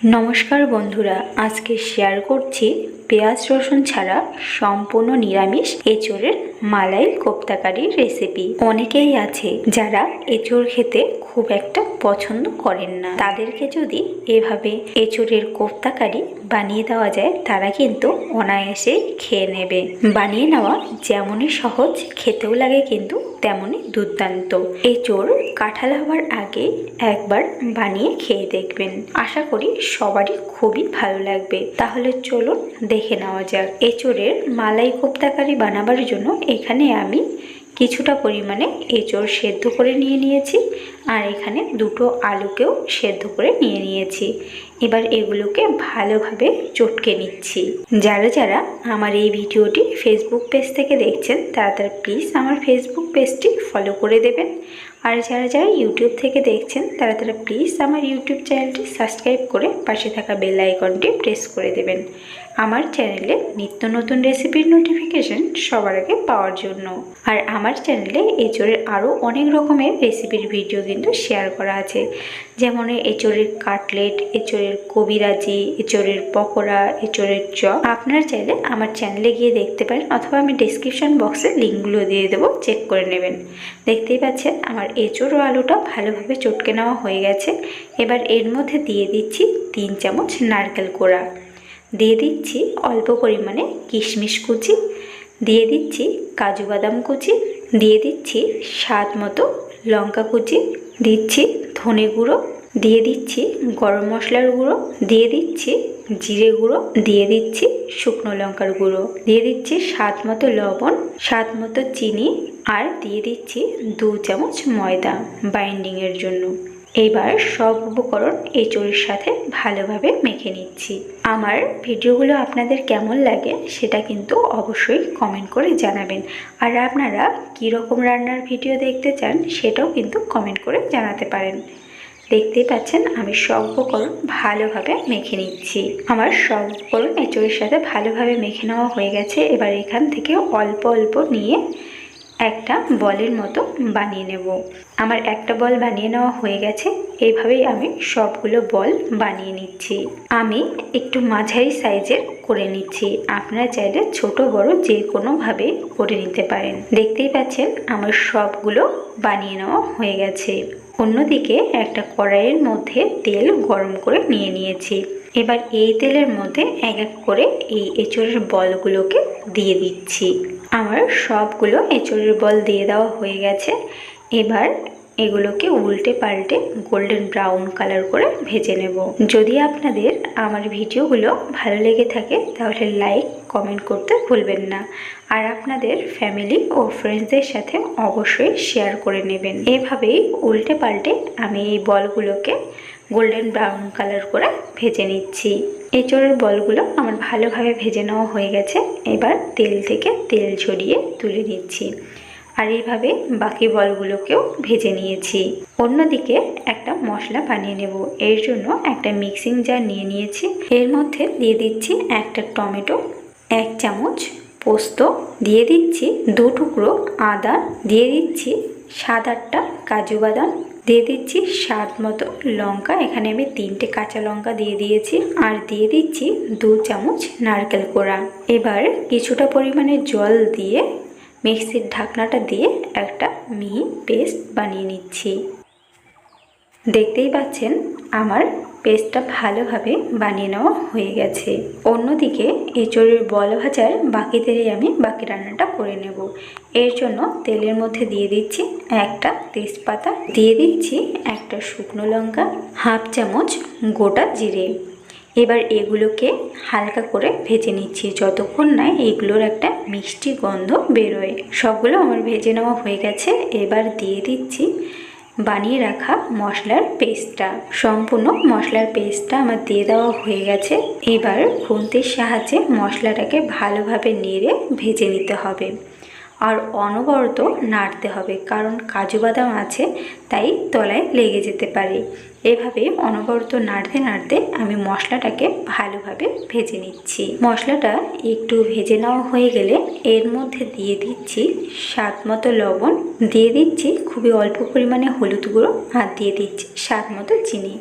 নমস্কার বন্ধুরা আজকে শেয়ার করছি পেঁয়াজ রসুন ছাড়া সম্পূর্ণ নিরামিষ এঁচোড়ের মালাই কোপ্তাকারির রেসিপি অনেকেই আছে যারা এঁচোড় খেতে খুব একটা পছন্দ করেন না। তাদেরকে যদি এভাবে এঁচোড়ের কোপ্তাকারি বানিয়ে দেওয়া যায়, তারা কিন্তু অনায়াসে খেয়ে নেবে। বানিয়ে নেওয়া যেমনই সহজ, খেতেও লাগে কিন্তু তেমনই দুর্দান্ত। এঁচোড় কাঁঠাল হওয়ার আগে একবার বানিয়ে খেয়ে দেখবেন। আশা করি সবারই খুবই ভালো লাগবে। তাহলে চলুন দেখে নেওয়া যাক। এঁচোড়ের মালাই কোপ্তাকারি বানাবার জন্য এখানে আমি কিছুটা পরিমাণে এঁচোড় সেদ্ধ করে নিয়ে নিয়েছি আর এখানে দুটো আলুকেও সেদ্ধ করে নিয়ে নিয়েছি। এবার এগুলোকে ভালোভাবে চটকে নিচ্ছি। যারা যারা আমার এই ভিডিওটি ফেসবুক পেজ থেকে দেখছেন, তারা তারা প্লিজ আমার ফেসবুক পেজটি ফলো করে দেবেন। আর যারা যারা ইউটিউব থেকে দেখছেন, তারা তারা প্লিজ আমার ইউটিউব চ্যানেলটি সাবস্ক্রাইব করে পাশে থাকা বেল আইকনটি প্রেস করে দেবেন। আমার চ্যানেলে নিত্য নতুন রেসিপির নোটিফিকেশন সবার আগে পাওয়ার জন্য। আর আমার চ্যানেলে এঁচড়ের আরও অনেক রকমের রেসিপির ভিডিও কিন্তু শেয়ার করা আছে। যেমন এঁচড়ের কাটলেট, এঁচড়ের কবিরাজি, এঁচড়ের পকোড়া, এঁচড়ের চপ। আপনারা চাইলে আমার চ্যানেলে গিয়ে দেখতে পারেন অথবা আমি ডিসক্রিপশন বক্সে লিঙ্কগুলো দিয়ে দেবো চেক করে নেবেন। দেখতেই পাচ্ছেন আমার এঁচড় আলুটা ভালোভাবে চটকে নেওয়া হয়ে গেছে। এবার এর মধ্যে দিয়ে দিচ্ছি তিন চামচ নারকেল কোড়া। দিয়ে দিচ্ছি অল্প পরিমাণে কিশমিশ কুচি, দিয়ে দিচ্ছি কাজু বাদাম কুচি, দিয়ে দিচ্ছি স্বাদ মতো লঙ্কা কুচি, দিচ্ছি ধনে গুঁড়ো, দিয়ে দিচ্ছি গরম মশলার গুঁড়ো, দিয়ে দিচ্ছি জিরে গুঁড়ো, দিয়ে দিচ্ছি শুকনো লঙ্কার গুঁড়ো, দিয়ে দিচ্ছি স্বাদ মতো লবণ, স্বাদ মতো চিনি আর দিয়ে দিচ্ছি দু চামচ ময়দা বাইন্ডিংয়ের জন্য। এবার সব উপকরণ এঁচড়ের সাথে ভালোভাবে মেখে নিচ্ছি। আমার ভিডিওগুলো আপনাদের কেমন লাগে সেটা কিন্তু অবশ্যই কমেন্ট করে জানাবেন। আর আপনারা কীরকম রান্নার ভিডিও দেখতে চান সেটাও কিন্তু কমেন্ট করে জানাতে পারেন। দেখতেই পাচ্ছেন আমি সব উপকরণ ভালোভাবে মেখে নিচ্ছি। আমার সব উপকরণ এঁচড়ের সাথে ভালোভাবে মেখে নেওয়া হয়ে গেছে। এবার এখান থেকে অল্প অল্প নিয়ে একটা বলের মতো বানিয়ে নেব। আমার একটা বল বানিয়ে নেওয়া হয়ে গেছে এইভাবেই আমি সবগুলো বল বানিয়ে নিচ্ছি। আমি একটু মাঝারি সাইজের করে নিচ্ছি। আপনারা চাইলে ছোট, বড় যে কোনোভাবে করে নিতে পারেন। দেখতেই পাচ্ছেন, আমার সবগুলো বানিয়ে নেওয়া হয়ে গেছে। অন্যদিকে একটা কড়াইয়ের মধ্যে তেল গরম করে নিয়ে নিয়েছি। এবার এই তেলের মধ্যে এক এক করে এই এঁচড়ের বলগুলোকে দিয়ে দিচ্ছি। আমার সবগুলো এঁচড়ের বল দিয়ে দেওয়া হয়ে গেছে। এবার এগুলোকে উল্টে পাল্টে গোল্ডেন ব্রাউন কালার করে ভেজে নেব। যদি আপনাদের আমার ভিডিওগুলো ভালো লেগে থাকে, তাহলে লাইক কমেন্ট করতে ভুলবেন না। আর আপনাদের ফ্যামিলি ও ফ্রেন্ডসদের সাথে অবশ্যই শেয়ার করে নেবেন। এভাবেই উল্টে পাল্টে আমি এই বলগুলোকে গোল্ডেন ব্রাউন কালার করে ভেজে নিচ্ছি। এঁচড়ের বলগুলো আমার ভালোভাবে ভেজে নেওয়া হয়ে গেছে। এবার তেল থেকে তেল ঝরিয়ে তুলে নিচ্ছি। আর এইভাবে বাকি বলগুলোকেও ভেজে নিয়েছি। অন্যদিকে একটা মশলা বানিয়ে নেব। এর জন্য একটা মিক্সিং জার নিয়ে নিয়েছি। এর মধ্যে দিয়ে দিচ্ছি একটা টমেটো, এক চামচ পোস্ত দিয়ে দিচ্ছি, দু টুকরো আদা দিয়ে দিচ্ছি, সাত আটটা কাজু বাদাম দিয়ে দিচ্ছি স্বাদ মতো লঙ্কা। এখানে আমি তিনটে কাঁচা লঙ্কা দিয়ে দিয়েছি আর দিয়ে দিচ্ছি দু চামচ নারকেল কোড়া। এবার কিছুটা পরিমাণে জল দিয়ে মিক্সির ঢাকনাটা দিয়ে একটা মিহি পেস্ট বানিয়ে নিচ্ছি। দেখতেই পাচ্ছেন আমার পেস্টটা ভালোভাবে বানিয়ে নেওয়া হয়ে গেছে। অন্যদিকে এঁচড়ের বল ভাজার বাকি আমি বাকি রান্নাটা করে নেব। এর জন্য তেলের মধ্যে দিয়ে দিচ্ছি একটা তেজপাতা, দিয়ে দিচ্ছি একটা শুকনো লঙ্কা, হাফ চামচ গোটা জিরে। এবার এগুলোকে হালকা করে ভেজে নিচ্ছি যতক্ষণ না এগুলোর একটা মিষ্টি গন্ধ বেরোয়। সবগুলো আমার ভেজে নেওয়া হয়ে গেছে। এবার দিয়ে দিচ্ছি বানিয়ে রাখা মশলার পেস্টটা সম্পূর্ণ মশলার পেস্টটা আমার দিয়ে দেওয়া হয়ে গেছে। এবার খুন্তির সাহায্যে মশলাটাকে ভালোভাবে নেড়ে ভেজে নিতে হবে। আর অনবরত নাড়তে হবে, কারণ কাজু বাদাম আছে, তাই তলায় লেগে যেতে পারে। এভাবে অনবরত নাড়তে নাড়তে আমি মশলাটাকে ভালোভাবে ভেজে নিচ্ছি। মশলাটা একটু ভেজে নেওয়া হয়ে গেলে এর মধ্যে দিয়ে দিচ্ছি স্বাদ মতো লবণ। দিয়ে দিচ্ছি খুবই অল্প পরিমাণে হলুদ গুঁড়ো আর দিয়ে দিচ্ছি স্বাদ মতো চিনি।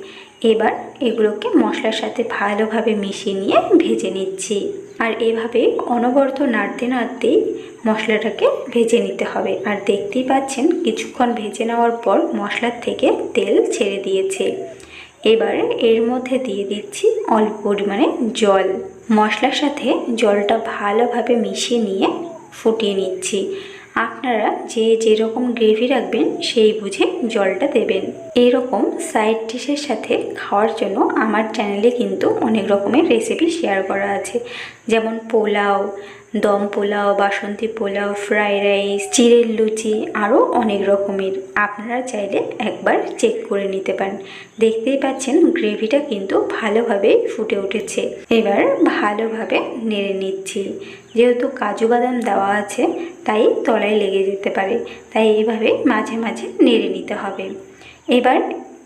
এবার এগুলোকে মশলার সাথে ভালোভাবে মিশিয়ে নিয়ে ভেজে নিচ্ছি। আর এভাবে অনবরত নাড়তে নাড়তেই মশলাটাকে ভেজে নিতে হবে। আর দেখতেই পাচ্ছেন, কিছুক্ষণ ভেজে নেওয়ার পর মশলার থেকে তেল ছেড়ে দিয়েছে। এবার এর মধ্যে দিয়ে দিচ্ছি অল্প পরিমাণে জল। মশলার সাথে জলটা ভালোভাবে মিশিয়ে নিয়ে ফুটিয়ে নিচ্ছি। আপনারা যে যেরকম গ্রেভি রাখবেন, সেই বুঝে জলটা দেবেন। এরকম সাইড ডিশের সাথে খাওয়ার জন্য আমার চ্যানেলে কিন্তু অনেক রকমের রেসিপি শেয়ার করা আছে। যেমন পোলাও, দম পোলাও, বাসন্তী পোলাও ফ্রাইড রাইস চিড়ের লুচি, আরও অনেক রকমের। আপনারা চাইলে একবার চেক করে নিতে পারেন। দেখতেই পাচ্ছেন গ্রেভিটা কিন্তু ভালোভাবে ফুটে উঠেছে। এবার ভালোভাবে নেড়ে নিচ্ছি। যেহেতু কাজু বাদাম দেওয়া আছে, তাই তলায় লেগে যেতে পারে। তাই এইভাবে মাঝে মাঝে নেড়ে নিতে হবে। এবার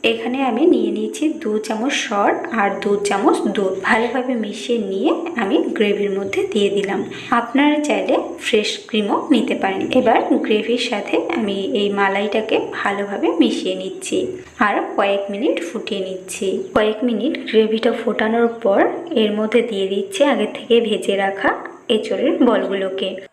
এখানে আমি নিয়ে নিয়েছি দু চামচ সর আর দু চামচ দুধ। ভালোভাবে মিশিয়ে নিয়ে আমি গ্রেভির মধ্যে দিয়ে দিলাম। আপনারা চাইলে ফ্রেশ ক্রিমও নিতে পারেন। এবার গ্রেভির সাথে আমি এই মালাইটাকে ভালোভাবে মিশিয়ে নিচ্ছি আর কয়েক মিনিট ফুটিয়ে নিচ্ছি। কয়েক মিনিট গ্রেভিটা ফোটানোর পর এর মধ্যে দিয়ে দিচ্ছি আগে থেকে ভেজে রাখা এঁচড়ের বলগুলোকে।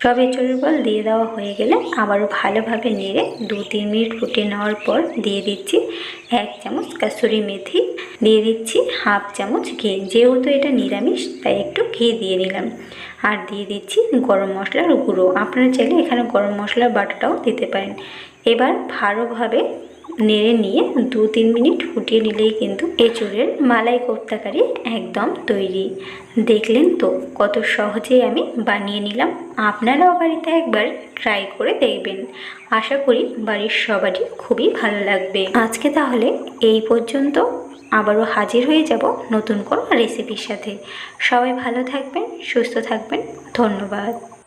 সব এঁচড়ের বল দিয়ে দেওয়া হয়ে গেলে আবারও ভালোভাবে নেড়ে দু তিন মিনিট ফুটে নেওয়ার পর দিয়ে দিচ্ছি এক চামচ কাসুরি মেথি, দিয়ে দিচ্ছি হাফ চামচ ঘি। যেহেতু এটা নিরামিষ, তাই একটু ঘি দিয়ে নিলাম। আর দিয়ে দিচ্ছি গরম মশলার গুঁড়ো। আপনারা চাইলে এখানে গরম মশলার বাটাটাও দিতে পারেন। এবার ভালোভাবে নেড়ে নিয়ে দু তিন মিনিট ফুটিয়ে নিলেই কিন্তু এঁচুড়ের মালাই কোপ্তাকারি একদম তৈরি। দেখলেন তো কত সহজেই আমি বানিয়ে নিলাম। আপনারাও বাড়িতে একবার ট্রাই করে দেখবেন। আশা করি বাড়ির সবারই খুবই ভালো লাগবে। আজকে তাহলে এই পর্যন্ত। আবারও হাজির হয়ে যাব নতুন কোনো রেসিপির সাথে। সবাই ভালো থাকবেন, সুস্থ থাকবেন। ধন্যবাদ।